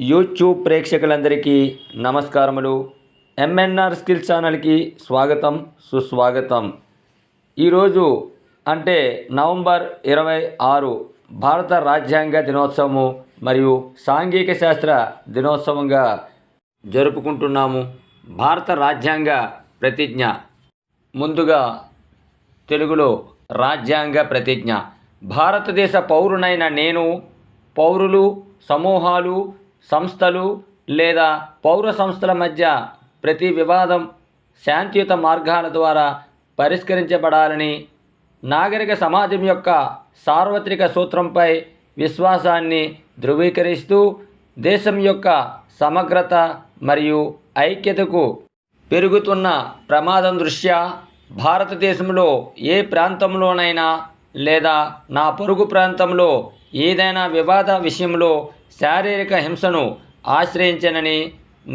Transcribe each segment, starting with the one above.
YouTube ప్రేక్షకులందరికీ నమస్కారములు. MNR skill ఛానల్కి స్వాగతం సుస్వాగతం. ఈరోజు అంటే నవంబర్ ఇరవై ఆరు భారత రాజ్యాంగ దినోత్సవము మరియు సాంఘిక శాస్త్ర దినోత్సవంగా జరుపుకుంటున్నాము. భారత రాజ్యాంగ ప్రతిజ్ఞ. ముందుగా తెలుగులో రాజ్యాంగ ప్రతిజ్ఞ. భారతదేశ పౌరునైన నేను పౌరులు సమూహాలు సంస్థలు లేదా పౌర సంస్థల మధ్య ప్రతి వివాదం శాంతియుత మార్గాల ద్వారా పరిష్కరించబడాలని నాగరిక సమాజం యొక్క సార్వత్రిక సూత్రంపై విశ్వాసాన్ని ధృవీకరిస్తూ దేశం యొక్క సమగ్రత మరియు ఐక్యతకు పెరుగుతున్న ప్రమాదం దృష్ట్యా భారతదేశంలో ఏ ప్రాంతంలోనైనా లేదా నా పొరుగు ప్రాంతంలో ఏదైనా వివాద విషయంలో శారీరక హింసను ఆశ్రయించనని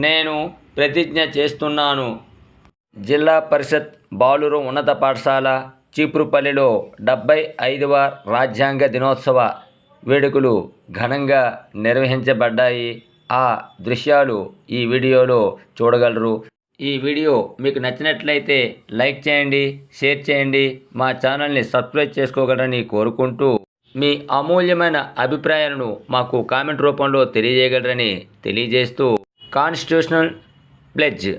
నేను ప్రతిజ్ఞ చేస్తున్నాను. జిల్లా పరిషత్ బాలురు ఉన్నత పాఠశాల చీపురుపల్లిలో డెబ్బై ఐదవ రాజ్యాంగ దినోత్సవ వేడుకలు ఘనంగా నిర్వహించబడ్డాయి. ఆ దృశ్యాలు ఈ వీడియోలో చూడగలరు. ఈ వీడియో మీకు నచ్చినట్లయితే లైక్ చేయండి షేర్ చేయండి మా ఛానల్ని సబ్స్క్రైబ్ చేసుకోగలరని కోరుకుంటూ మీ అమూల్యమైన అభిప్రాయాలను మాకు కామెంట్ రూపంలో తెలియజేయగలరని తెలియజేస్తూ కాన్స్టిట్యూషనల్ ప్లెడ్జ్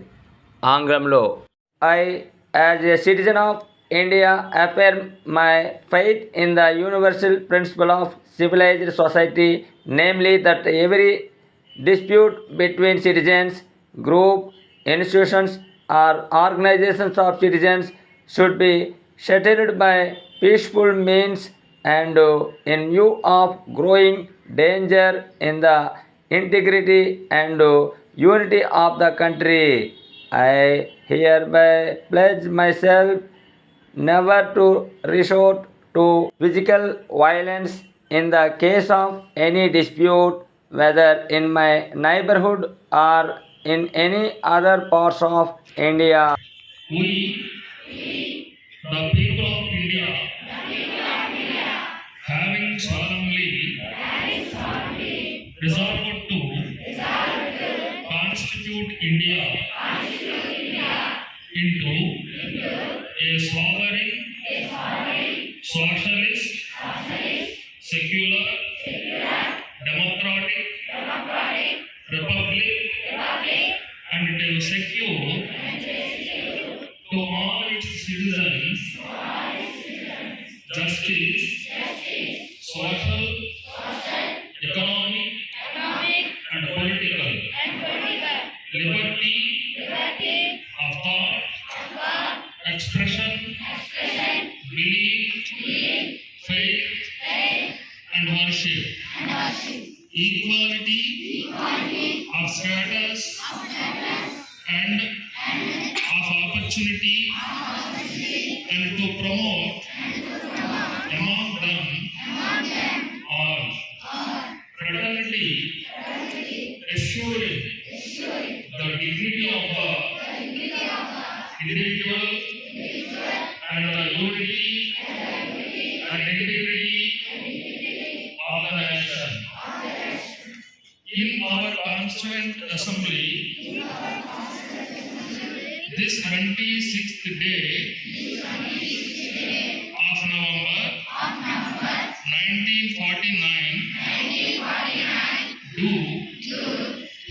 ఆంగ్లంలో I as a citizen of India affirm my fight in the universal principle of civilised society namely that every dispute between citizens group institutions or organisations of citizens should be settled by peaceful means and uh, in view of growing danger in the integrity and uh, unity of the country. I hereby pledge myself never to resort to physical violence in the case of any dispute, whether in my neighborhood or in any other parts of India. We, the people of India, having solemnly resolved to constitute India into a sovereign, socialist, opportunity and to promote among them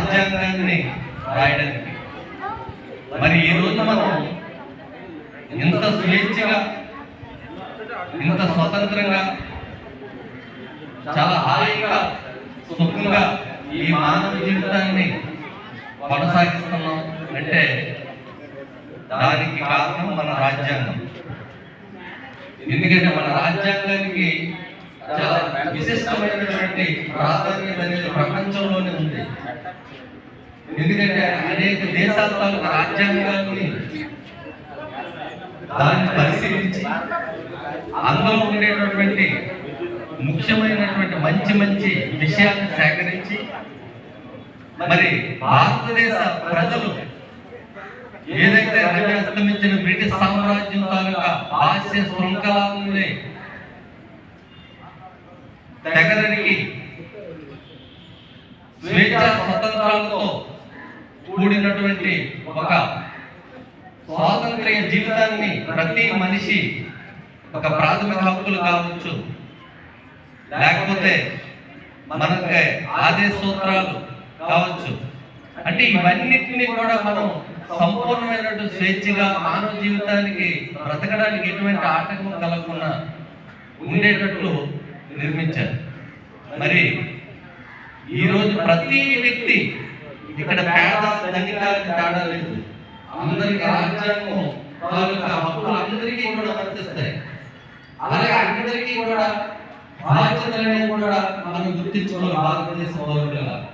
రాజ్యాంగాన్ని రాయడానికి. మరి ఈ రోజు మనం ఇంత స్వేచ్ఛగా ఇంత స్వతంత్రంగా చాలా హాయిగా సుఖంగా ఈ మానవ జీవితాన్ని కొనసాగిస్తున్నాం అంటే దానికి కారణం మన రాజ్యాంగం. ఎందుకంటే మన రాజ్యాంగానికి చాలా విశిష్టమైనటువంటి ప్రాధాన్యత అనేది ప్రపంచంలోనే ఉంది. ఎందుకంటే అనేక దేశాల తాలూకు రాజ్యాంగాన్ని దాన్ని పరిశీలించి అందులో ఉండేటటువంటి ముఖ్యమైనటువంటి మంచి మంచి విషయాలను సేకరించి మరి భారతదేశ ప్రజలు ఏదైతే రవి అస్తమించిన బ్రిటిష్ సామ్రాజ్యం తాలూకా భాష్య శృంఖలాన్ని దగ్గరికి స్వేచ్ఛ స్వతంత్రాలతో కూడినటువంటి ఒక స్వాతంత్ర్య జీవితాన్ని ప్రతి మనిషి ఒక ప్రాథమిక హక్కులు కావచ్చు. లేకపోతే మనకి ఆదేశ సూత్రాలు కావచ్చు. అంటే ఇవన్నిటిని కూడా మనం సంపూర్ణమైనటువంటి స్వేచ్ఛగా మానవ జీవితానికి బ్రతకడానికి ఎటువంటి ఆటంకం కలగకుండా ఉండేటట్లు నిర్మించారు. మరి ఈరోజు ప్రతి వ్యక్తి ఇక్కడ పేద ధనికానికి తేడా లేదు. అందరికి రాజ్యాంగం తాలూకా హక్కులు అందరికీ కూడా వర్తిస్తాయి. అలాగే అందరికీ కూడా బాధ్యతలనే కూడా మనం గుర్తించుకోవాలి భారతదేశ పౌరులుగా.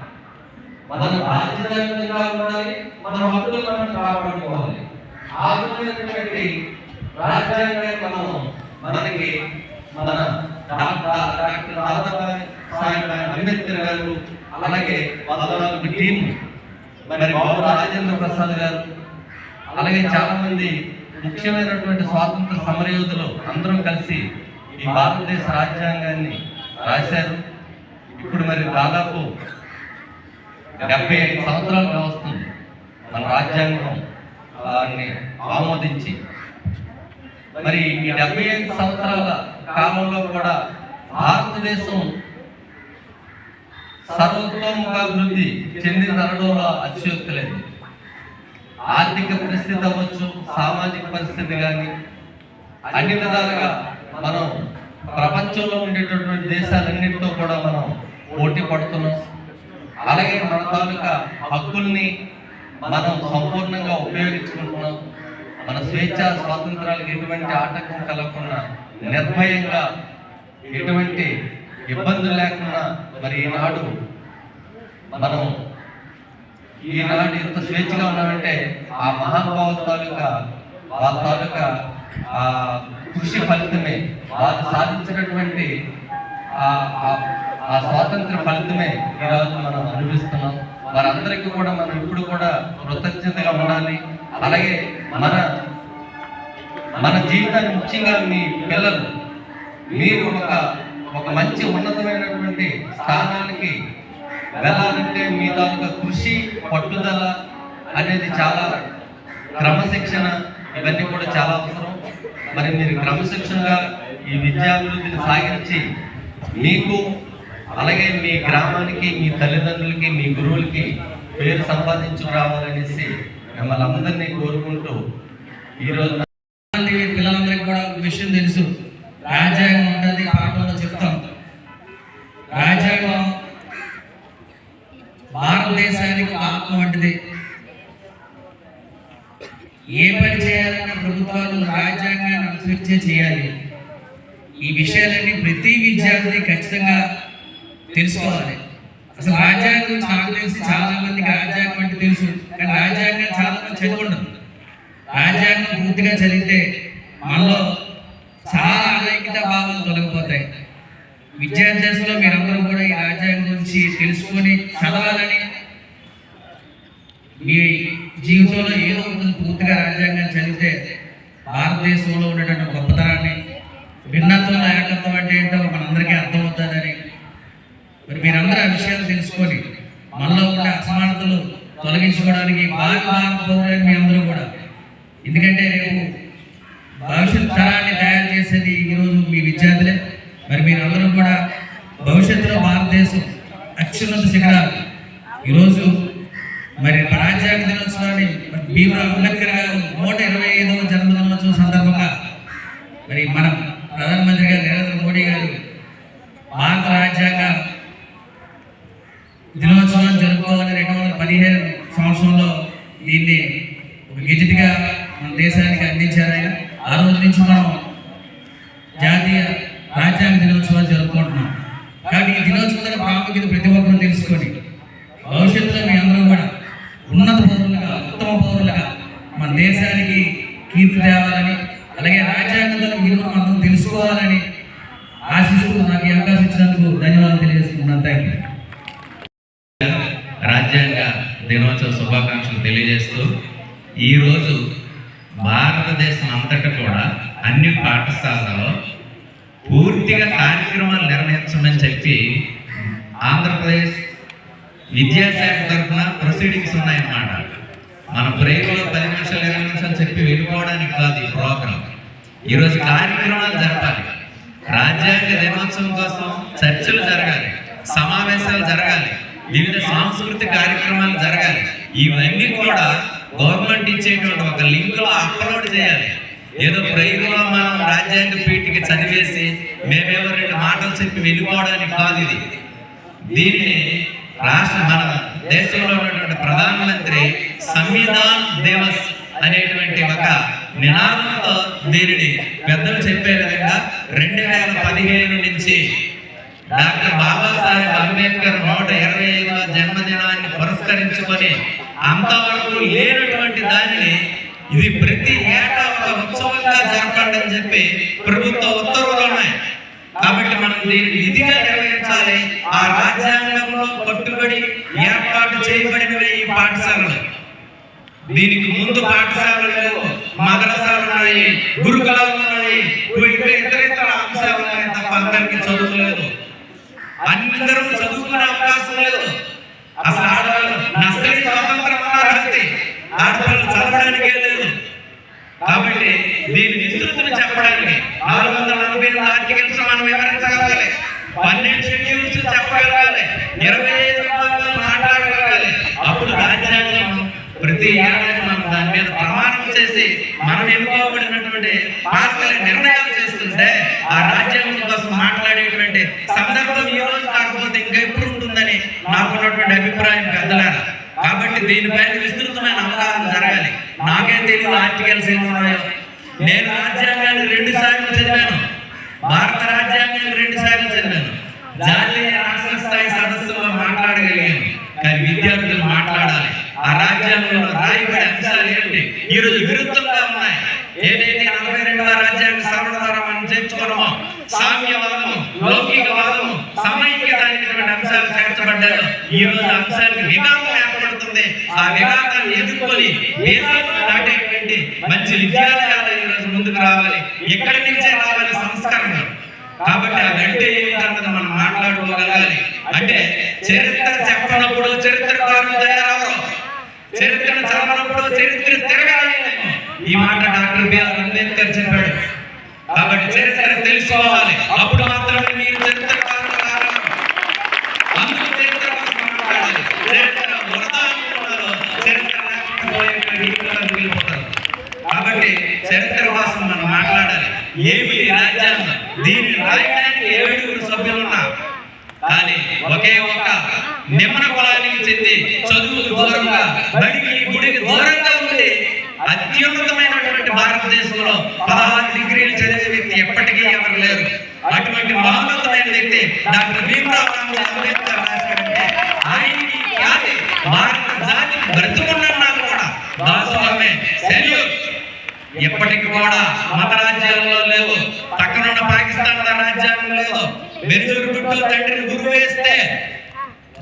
మన బాధ్యతలుగా ఉండాలి? మన హక్కులను మనం కాపాడుకోవాలి. ఆధునికమైనటువంటి రాజ్యాంగాన్ని మనం మనకి మన డాక్టర్ డాక్టర్ బాబాసాహెబ్ అంబేద్కర్ గారు అలాగే వాళ్ళ టీం మరి బాబు రాజేంద్ర ప్రసాద్ గారు అలాగే చాలా మంది ముఖ్యమైనటువంటి స్వాతంత్ర సమరయోధులు అందరం కలిసి ఈ భారతదేశ రాజ్యాంగాన్ని రాశారు. ఇప్పుడు మరి దాదాపు డెబ్బై ఐదు సంవత్సరాలు వస్తుంది మన రాజ్యాంగం ఆమోదించి. మరి ఈ డెబ్బై ఐదు సంవత్సరాల కాలంలో కూడా భారతదేశం సర్వతోముఖాభివృద్ధి చెందిన తరడంలో అతిశయోక్తి లేదు. ఆర్థిక పరిస్థితి అవ్వచ్చు సామాజిక పరిస్థితి కానీ అన్ని విధాలుగా మనం ప్రపంచంలో ఉండేటటువంటి దేశాలన్నింటితో కూడా మనం పోటీ పడుతున్నాం. అలాగే మన తాలూకా హక్కుల్ని మనం సంపూర్ణంగా ఉపయోగించుకుంటున్నాం. మన స్వేచ్ఛ స్వాతంత్రాలకు ఎటువంటి ఆటంకం కలగకుండా నిర్భయంగా ఎటువంటి ఇబ్బందులు లేకుండా మరి ఈనాడు మనం ఈనాడు ఎంత స్వేచ్ఛగా ఉన్నామంటే ఆ మహానుభావుల తాలూకా వాళ్ళ తాలూకా ఆ కృషి ఫలితమే వాళ్ళు సాధించినటువంటి ఆ ఆ- ఆ స్వాతంత్ర ఫలితమే ఈరోజు మనం అనుభవిస్తున్నాం. వారందరికీ కూడా మనం ఇప్పుడు కూడా కృతజ్ఞతగా ఉండాలి. అలాగే మన మన జీవితాన్ని ముఖ్యంగా మీ పిల్లలు మీరు ఒక ఒక మంచి ఉన్నతమైనటువంటి స్థానానికి వెళ్ళాలంటే మీ తాలూకా కృషి పట్టుదల అనేది చాలా క్రమశిక్షణ ఇవన్నీ కూడా చాలా అవసరం. మరి మీరు క్రమశిక్షణగా ఈ విద్యాభివృద్ధిని సాగించి మీకు అలాగే మీ గ్రామానికి మీ తల్లిదండ్రులకి మీ గురువులకి పేరు సంపాదించుకు రావాలనేసి మిమ్మల్ని అందరినీ కోరుకుంటూ ఈరోజు పిల్లలందరికీ కూడా ఒక విషయం తెలుసు. రాజ్యాంగం ఉంటుంది పాఠంలో చెప్తాం. రాజ్యాంగం భారతదేశానికి ఆత్మ వంటిది. ఏ పని చేయాలన్నా ప్రభుత్వాలు రాజ్యాంగాన్ని అనుసరించే చేయాలి. ఈ విషయాలన్నీ ప్రతి విద్యార్థి ఖచ్చితంగా తెలుసుకోవాలి. అసలు రాజ్యాంగం చాలా తెలిసి చాలా మందికి రాజ్యాంగం అంటే తెలుసు. కానీ రాజ్యాంగం చాలా మంది చదివి రాజ్యాంగం పూర్తిగా చదివితే మనలో చాలా అనైక్యత భావాలు తొలగిపోతాయి. విద్యార్థులలో మీరందరూ కూడా ఈ రాజ్యాంగం గురించి తెలుసుకొని చదవాలని మీ జీవితంలో ఏదో ఒకటి పూర్తిగా రాజ్యాంగం చదివితే భారతదేశంలో ఉన్నటువంటి గొప్పతనాన్ని భిన్నత్వం నాయకత్వం అంటే ఏంటో మనందరికీ అర్థమవుతుందని మరి మీరందరూ ఆ విషయాలు తెలుసుకొని మనలో ఉన్న అసమానతలు తొలగించుకోవడానికి బాగా భారత పౌరులని మీ అందరూ కూడా ఎందుకంటే రేపు భవిష్యత్ తరాన్ని తయారు చేసేది ఈరోజు మీ విద్యార్థులే. మరి మీరందరూ కూడా భవిష్యత్తులో భారతదేశం అత్యున్నత శిఖరాలు. ఈరోజు మరి రాజ్యాంగ దినోత్సవాన్ని మరి భీమరావు అంబేద్కర్ గారు నూట ఇరవై ఐదవ జన్మదినోత్సవం సందర్భంగా మరి మన ప్రధానమంత్రి గారు నరేంద్ర మోడీ గారు భారత రాజ్యాంగ దినోత్సవాన్ని జరుపుకోవాలని రెండు వందల పదిహేను సంవత్సరంలో దీన్ని ఒక గెజిట్గా మన దేశానికి అందించారు ఆయన. ఆ రోజు నుంచి మనం జాతీయ రాజ్యాంగ దినోత్సవాలు జరుపుకుంటున్నాం. కాబట్టి ఈ దినోత్సవాల ప్రాముఖ్యత ప్రతి ఒక్కరూ తెలుసుకొని భవిష్యత్తులో మీ అందరం కూడా ఉన్నత పౌరులుగా ఉత్తమ పౌరులుగా మన దేశానికి కీర్తి తేవాలని అలాగే రాజ్యాంగంలో విలువ మనం తెలుసుకోవాలని ఆశిస్తూ నాకు ఈ అవకాశం ఇచ్చినందుకు ధన్యవాదాలు తెలియజేసుకున్నాను థ్యాంక్ యూ రాజ్యాంగ దినోత్సవ శుభాకాంక్షలు తెలియజేస్తూ ఈరోజు అంతటా కూడా అన్ని పాఠశాలలో పూర్తిగా కార్యక్రమాలు నిర్వహించమని చెప్పి ఆంధ్రప్రదేశ్ విద్యాశాఖ తరఫున ప్రొసీడింగ్స్ ఉన్నాయన్నమాట. మన బ్రేక్లో పది నిమిషాలు ఇరవై నిమిషాలు చెప్పి వెళ్ళిపోవడానికి కాదు ఈ ప్రోగ్రాం. ఈరోజు కార్యక్రమాలు జరపాలి. రాజ్యాంగ దినోత్సవం కోసం చర్చలు జరగాలి సమావేశాలు జరగాలి వివిధ సాంస్కృతిక కార్యక్రమాలు జరగాలి. ఇవన్నీ కూడా గవర్నమెంట్ ఇచ్చేటువంటి ఒక లింక్లో అప్లోడ్ చేయాలి. ఏదో ప్రైవేట్లో మనం రాజ్యాంగ పీఠకి చదివేసి మేమేమో రెండు మాటలు చెప్పి వెళ్ళిపోవడానికి కాదు ఇది. దీనిని రాష్ట్ర మన దేశంలో ఉన్నటువంటి ప్రధానమంత్రి సంవిధాన్ దివస్ అనేటువంటి ఒక నినాదంతో దీనిని పెద్దలు చెప్పే విధంగా రెండు వేల పదిహేను నుంచి డాక్టర్ బాబాసాహెబ్ అంబేద్కర్ నూట ఇరవై ఐదవ జన్మదినాన్ని పురస్కరించుకొని అంతవరకు లేనటువంటి దానిని ఇది ప్రతి ఏటా ఒక ఉత్సవంగా జరపండి అని చెప్పి ప్రభుత్వ ఉత్తర్వులు ఉన్నాయి. కాబట్టి మనం దీన్ని విధిగా నిర్వహించాలి. ఆ రాజ్యాంగంలో కట్టుబడి ఏర్పాటు చేయబడినవే ఈ పాఠశాలలు. దీనికి ముందు పాఠశాలలు లేవు మదరసాలు ఉన్నాయి గురుకులాలు ఉన్నాయి ఇంకా ఇతర ఇతర అంశాలు ఉన్నాయి తప్ప అందరికీ చదువు లేదు. అందరూ చదువుకునే అవకాశం లేదు. అసలు ఆడవాళ్ళు నర్సరీ స్వాతంత్రం అన్నారు ఆడవాళ్ళు లేదు. కాబట్టి దీని విస్తృతిని చెప్పడానికి నాలుగు వందల నలభై ఎనిమిది ఆర్టికల్స్ మనం వివరించగలగాలి. పన్నెండు షెడ్యూల్స్ చెప్పగలగాలి. ఇరవై ఐదు విభాగాలు మాట్లాడగలగాలి. అప్పుడు రాజ్యాంగం ప్రతి ఏడాది మనం దాని మీద ప్రమాణం చేసి మనం ఎన్నుకోబడినటువంటి పార్టీల నిర్ణయాలు చేస్తుంటే ఆ రాజ్యాంగం కోసం మాట్లాడేటువంటి సందర్భం ఈ రోజు కాకపోతే ఇంకా ఎప్పుడు ఉంటుందని నాకున్నటువంటి అభిప్రాయం పెద్దలారా. కాబట్టి దీనిపైన విస్తృతమైన అవగాహన జరగాలి. నా తెలియదు ఆర్టికల్స్ ఎన్ని ఉన్నాయో నేను రాజ్యాంగాన్ని రెండు సార్లు చదివాను. భారత రాజ్యాంగాన్ని రెండు సార్లు చదివాను. జాతీయ రాష్ట్ర స్థాయి సదస్సులో మాట్లాడగలిగాను. కానీ విద్యార్థులు మాట్లాడాలి. ఆ రాజ్యాంగంలో రాయబడే అంశాలు ఏంటి ఈరోజు విరుద్ధంగా ఉన్నాయి. ఏదైతే నలభై రెండవ రాజ్యాంగ సవరణ ద్వారా మనం చేర్చుకున్నామో సామ్యవాదము లౌకికవాదము సమైక్యత అనేటువంటి అంశాలు చేర్చబడ్డాయో. ఈ రోజు అంశానికి విఘాతం ఏర్పడుతుంది. ఆ విఘాతాన్ని ఎదుర్కొని దేశాలు inteligente. చరిత్ర కోసం మనం మాట్లాడాలి. ఏమి రాజ్యాంగం దీన్ని రాయడానికి ఏడుగురు సభ్యులు ఉన్నారు. కానీ ఒకే ఒక నిమ్మన కులానికి చెంది చదువుకు దూరంగా బడికి గుడికి దూరంగా ఉండి అత్యున్నతమైనటువంటి భారతదేశంలో పదహారు డిగ్రీలు చదివే వ్యక్తి ఎప్పటికీ ఎవరు లేరు. అటువంటి మహోన్నతమైన వ్యక్తి డాక్టర్ భీమరావు అంబేద్కర్ రాశారంటే ఆయనకి ఖ్యాతి భారత జాతి బ్రతుకున్నా కూడా దాసోహమే సెల్యూట్ ఎప్పటికి కూడా మత రాజ్యాల్లో లేవు. పక్కనున్న పాకిస్తాన్ రాజ్యాంగం లేదు. బెంజూరు గుట్టు తండ్రిని గురువు వేస్తే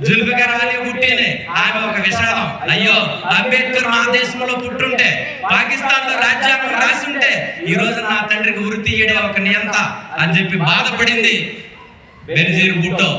జుల్ఫికర్ అలీ పుట్టినే ఆమె ఒక విషాదం. అయ్యో అంబేద్కర్ మా దేశంలో పుట్టుంటే పాకిస్తాన్లో రాజ్యాంగం రాసింటే ఈ రోజు నా తండ్రికి ఉరి తీయడే ఒక నియంత అని చెప్పి బాధపడింది. బెనిజీర్ బుట్టో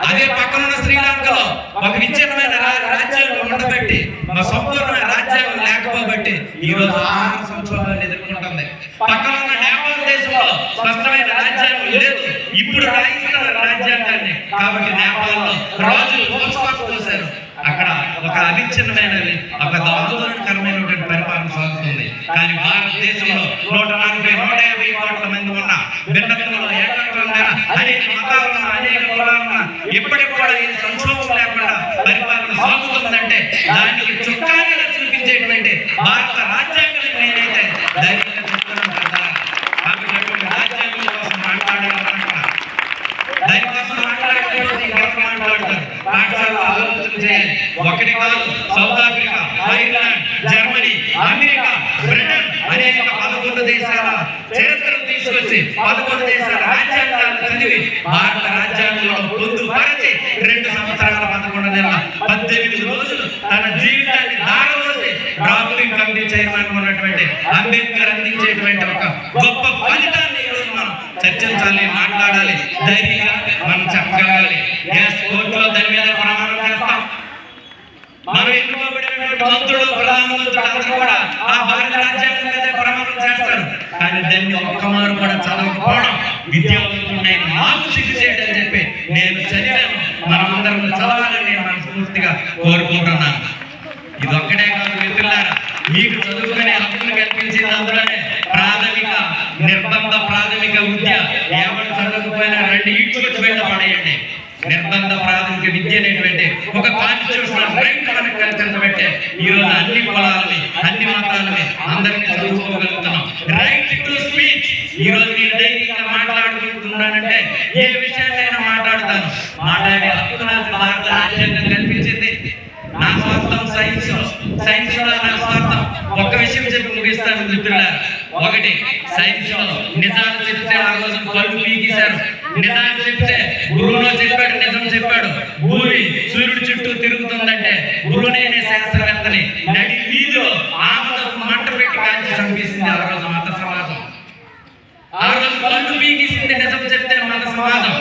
అదే పక్కనున్న శ్రీలంకలో ఒక విచ్ఛిన్నమైన రా- రాజ్యాంగం ఉండబట్టి ఒక సంపూర్ణమైన రాజ్యాంగం లేకపోబట్టి ఈ రోజు ఆహార సంక్షోభాన్ని ఎదుర్కొంటుంది. పక్కనున్న నేపాల్ దేశంలో స్పష్టమైన రాజ్యాంగం లేదు ఇప్పుడు రాయిస్తున్న రాజ్యాంగాన్ని. కాబట్టి నేపాల్లో రాజులు మోసపాటు చేశారు అక్కడ ఒక అవిచ్ఛిన్నమైన ఒక దాందోళనకరమైనటువంటి పరిపాలన సాగుతుంది. కానీ భారతదేశంలో నూట నలభై నూట యాభై కోట్ల మంది ఉన్న భిన్నత్వంలో ఏకత్వం అనేక మతాలను అనేక కులాలను ఇప్పటికి కూడా ఈ సంక్షోభం లేకుండా పరిపాలన సాగుతుందంటే దానికి చుక్కాగా చూపించేటువంటి భారత రాజ్యాంగం నేనైతే ధైర్యంగా ఆలోచన చేయాలి. ఒకటి కాదు South Africa Ireland Germany America Britain అనేక పదకొండు దేశాల చరిత్రను తీసుకొచ్చి పదకొండు దేశాల రాజ్యాంగాలను చదివి భారత రాజ్యాంగంలో పొందుపరిచి రెండు సంవత్సరాల పదకొండు నెలల పద్దెనిమిది రోజులు తన జీవితాన్ని దారవోసి డ్రాఫ్టింగ్ కమిటీ చైర్మన్ ఉన్నటువంటి అంబేద్కర్ అందించేటువంటి ఒక గొప్ప ఫలితాన్ని ఈరోజు మనం చర్చించాలి మాట్లాడాలి. ధైర్యంగా మనం చెప్పగలగాలి గ్యాస్ కోర్టులో దాని మీద ప్రమాణం మనం ఎన్నుకోబడినటువంటి మంత్రులు ప్రధానమంత్రులు అందరూ కూడా ఆ భారత రాజ్యాంగం మీద ప్రమాణం చేస్తారు. కానీ దాన్ని ఒక్క మారు కూడా చదవకపోవడం విద్యావంతుడిని నాకు సిగ్గు చేయడం చెప్పి నేను చదివాను మనమందరం చదవాలని నేను మనస్ఫూర్తిగా కోరుకుంటున్నాను. ఇది ఒక్కడే కాదు మిత్రులారా మీకు చదువుకునే హక్కును కల్పించింది అందులోనే ప్రాథమిక నిర్బంధ ప్రాథమిక విద్య. ఎవరు చదవకపోయినా రెండు ఇట్లు నిర్బంధ ప్రాథమిక విద్య అనేటువంటి ఒక కాన్స్టిట్యూషనల్ రైట్ మనకు కల్పించబట్టే ఈ రోజు అన్ని కులాలని అన్ని మతాలని అందరినీ చదువుకోగలుగుతున్నాం. రైట్ టు స్పీచ్ ఈ రోజు నేను దైనికంగా మాట్లాడుకుంటున్నానంటే ఏ విషయాన్నైనా మాట్లాడతాను. మాట్లాడే హక్కు నాకు భారత రాజ్యాంగం కల్పించింది. నా స్వార్థం సైన్స్. సైన్స్లో నా స్వార్థం. ఒక్క విషయం చెప్పి ముగిస్తాను మిత్రులారా. ఒకటి సైన్స్లో నిజాలు చెప్తే ఆ రోజు కళ్ళు పీకేశారు. నిజాలు చెప్తే గురువులో చెప్పాడు నిజం చెప్పాడు. భూమి సూర్యుడి చుట్టూ తిరుగుతుందంటే గురువునే అనే శాస్త్రవేత్తని నడి వీధిలో ఆమదకు మంట పెట్టి కాల్చి చంపేసింది ఆ రోజు మత సమాజం. ఆ రోజు కళ్ళు పీకేసింది నిజం చెప్తే మత సమాజం.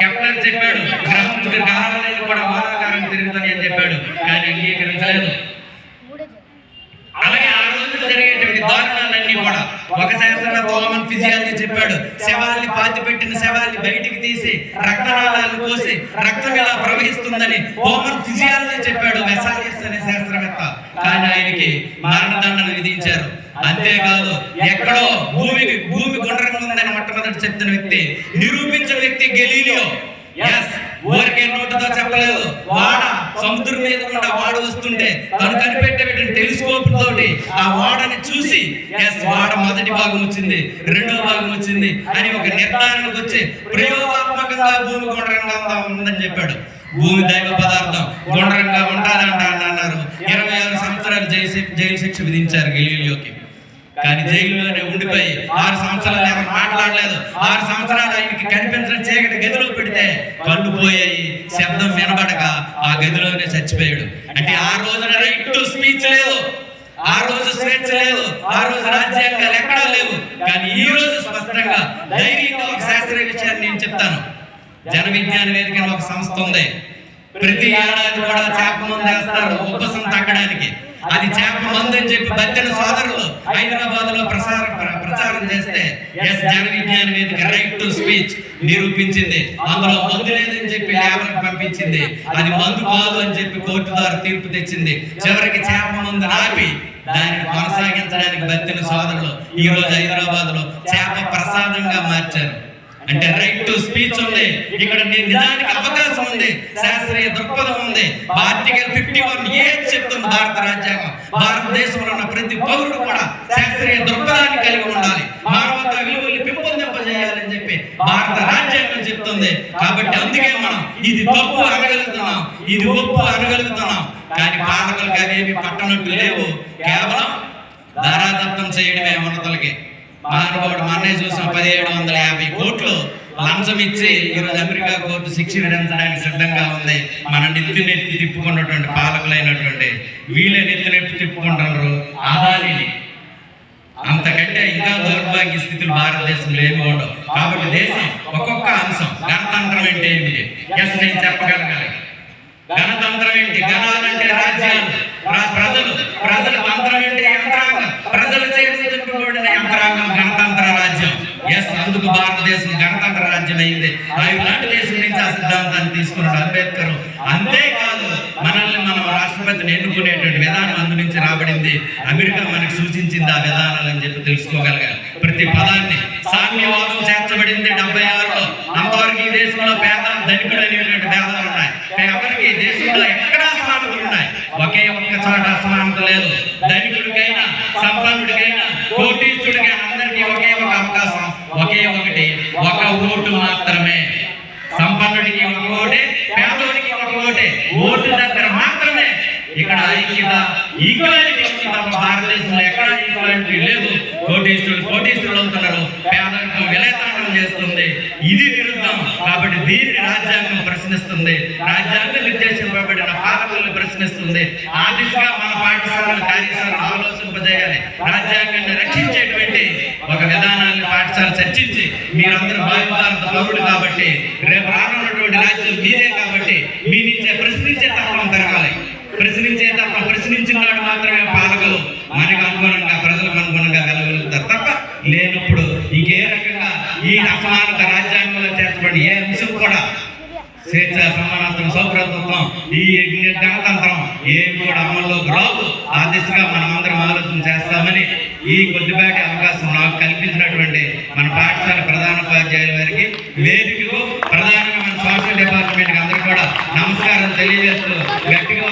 కెప్టెన్ చెప్పాడు గ్రహం గ్రహాలన్నీ కూడా గోళాకారం తిరుగుతాయి అని చెప్పాడు కానీ అంగీకరించలేదు. అలాగే ఆ రోజు జరిగేటువంటి దారుణాలన్నీ కూడా ఒక శాస్త్రవేత్త ఓమన్ ఫిజియాలజీ చెప్పాడు శవాల్ని పాతి పెట్టిన శవాల్ని బయటికి తీసి రక్తనాళాలు కోసి రక్తం ఎలా ప్రవహిస్తుందని ఓమన్ ఫిజియాలజీ చెప్పాడు వెసాలియస్ అనే శాస్త్రవేత్త. కానీ ఆయనకి మరణదండన విధించారు. అంతేకాదు ఎక్కడో భూమి భూమి గుండ్రంగా ఉందని మొట్టమొదటి చెప్పిన వ్యక్తి నిరూపించిన వ్యక్తి గెలీలియో. ఎస్ ఊరికే నోటుతో చెప్పలేదు. వాడ సముద్రం మీద గుండా వాడ చూస్తుంటే తను కనిపెట్టేటువంటి టెలిస్కోప్ తోటి ఆ వాడని చూసి ఎస్ వాడ మొదటి భాగం వచ్చింది రెండో భాగం వచ్చింది అని ఒక నిర్ధారణకు వచ్చి ప్రయోగాత్మకంగా భూమి గుండ్రంగా ఉందని చెప్పాడు. భూమి దైవ పదార్థం గుండ్రంగా ఉండాలంట అన్నారు. ఇరవై ఆరు సంవత్సరాలు జైలు శిక్ష- జైలు శిక్ష విధించారు గెలీలియోకి కానీ జైల్లోనే ఉండిపోయి ఆరు సంవత్సరాలు లేక మాట్లాడలేదు. ఆరు సంవత్సరాలు ఆయనకి కనిపించిన చీకటి గదిలో పెడితే కళ్ళు పోయాయి శబ్దం వినబడక ఆ గదిలోనే చచ్చిపోయాడు. అంటే ఆ రోజున రైట్ టు స్పీచ్ లేదు. ఆ రోజు స్వేచ్ఛ లేదు. ఆ రోజు రాజ్యాంగాలు ఎక్కడా లేవు. కానీ ఈ రోజు స్పష్టంగా ధైర్యంగా ఒక శాస్త్రీయ విషయాన్ని నేను చెప్తాను. జన విజ్ఞాన వేదిక ఒక సంస్థ ఉంది. ప్రతి ఏడాది కూడా చేప మందు వేస్తారు. ఉబ్బసం తగ్గడానికి. అది చేప మందు అని చెప్పి బతిన సోదరులు హైదరాబాద్లో ప్రసారం ప్రచారం చేస్తే ఎస్ జన విజ్ఞాన వేదిక రైట్ టు స్పీచ్ నిరూపించింది. అందులో మందు లేదని చెప్పి లేబర్కి పంపించింది. అది మందు కాదు అని చెప్పి కోర్టు ద్వారా తీర్పు తెచ్చింది. చివరికి చేప మందు ఆపి దానిని కొనసాగించడానికి బతిన సోదరులు ఈ రోజు హైదరాబాద్లో చేప ప్రసాదంగా మార్చారు. అంటే రైట్ టు స్పీచ్ ఉంది. ఇక్కడ నిజానికి అవకాశం ఉంది. శాస్త్రీయ దృక్పథం ఉంది. ఆర్టికల్ ఫిఫ్టీ వన్ ఏ చెప్తుంది భారత రాజ్యాంగం. భారతదేశంలో ఉన్న ప్రతి పౌరుడు కూడా శాస్త్రీయ దృక్పథాన్ని కలిగి ఉండాలి. మానవతా విలువలు పెంపొందింపజేయాలని చెప్పి భారత రాజ్యాంగం చెప్తుంది. కాబట్టి అందుకే మనం ఇది తప్పు అనగలుగుతున్నాం. ఇది ఒప్పు అనగలుగుతున్నాం. కానీ పాలకులకు అవేమి పట్టనట్టు లేవు. కేవలం ధారాదత్తం చేయడమే ఉన్నతలకి. మహానుభావుడు మొన్నే చూసిన పదిహేడు వందల యాభై కోట్లు లంచం ఇచ్చి ఈరోజు అమెరికా కోర్టు శిక్ష విధించడానికి సిద్ధంగా ఉంది. మన నెత్తి నెత్తి తిప్పుకున్నటువంటి పాలకులైనటువంటి వీళ్ళే నెత్తి నెత్తి తిప్పుకుంటున్నారు. అదానిని అంతకంటే ఇంకా దౌర్భాగ్య స్థితులు భారతదేశంలో ఏమి ఉండవు. కాబట్టి దేశం ఒక్కొక్క అంశం. గణతంత్రం అంటే ఏమిటి? ఎస్ నేను చెప్పగలగాలి. గణతంత్రం ఏంటి? గణాలు రాజ్యాలు ప్ర- ప్రజలు ప్రజల తంత్రం ఏంటి యంత్రాంగం ప్రజలు చేతులుబడిన యంత్రాంగం గణతంత్ర రాజ్యం ఎస్ అందుకు భారతదేశం గణతంత్ర రాజ్యం నుంచి ఆ సిద్ధాంతాన్ని తీసుకున్నాడు అంబేద్కర్. అంతేకాదు మనల్ని మనం రాష్ట్రపతిని ఎన్నుకునేటువంటి విధానం అందు నుంచి రాబడింది. అమెరికా మనకు సూచించింది ఆ విధానాలు అని చెప్పి తెలుసుకోగలగాలి. ప్రతి పదాన్ని సామ్యవాదం చేర్చబడింది డెబ్బై ఆరులో అంతవరకు ఈ దేశంలో పేద ధనికుడు అనేటువంటి భేదాలు ఉన్నాయి. ఎవరికి ఈ దేశంలో ఎక్కడా సమానతలు ఉన్నాయి? ఒకే ఒక్క చోట అసమానత లేదు ధనికుడికైనా సంపన్నుడికైనా కోటీశ్వరుడికైనా అందరికీ ఒకే ఒక అవకాశం ఒకే ఒకటి ఒక ఓటు మాత్రమే సంపన్నుడికి ఒక ఓటే పేద ఈక్వాలిటీ ఉంది తప్ప భారతదేశంలో ఎక్కడ ఈక్వాలిటీ లేదు. కోటీశ్వరుడు కోటీశ్వరులు అవుతున్నారు పేదలకు విలేతనం చేస్తుంది. ఇది విరుద్ధం. కాబట్టి దీన్ని రాజ్యాంగం ప్రశ్నిస్తుంది. రాజ్యాంగం నిర్దేశింపబడిన పాలకులను ప్రశ్నిస్తుంది. ఆ దిశగా మన పాఠశాలలు కార్యశాలను ఆలోచింపజేయాలి. రాజ్యాంగాన్ని రక్షించేటువంటి ఒక విధానాన్ని పాఠశాల చర్చించి మీరందరూ భావి భారత పౌరుడు కాబట్టి రేపు రానున్నటువంటి రాజ్యం మీరే కాబట్టి మీ తప్ప తత్వం ప్రశ్నించిన మాత్రమే పాలకులు మనకు అనుగుణంగా ప్రజలకు అనుగుణంగా వెలగలుగుతారు తప్ప లేనప్పుడు ఇంకే రకంగా ఈ అసమానత రాజ్యాంగంలో చేర్చబడి ఏ అంశం కూడా స్వేచ్ఛ సమానత్వం సౌభ్రతత్వం ఈ గణతంత్రం ఏమి కూడా అమల్లోకి రావు ఆ దిశగా మనం అందరం ఆలోచన చేస్తామని ఈ కొద్దిపాటి అవకాశం నాకు కల్పించినటువంటి మన పాఠశాల ప్రధాన ఉపాధ్యాయుల వారికి వేదికకు ప్రధానంగా మన సోషల్ డిపార్ట్మెంట్ అందరికీ కూడా నమస్కారం తెలియజేస్తూ గట్టిగా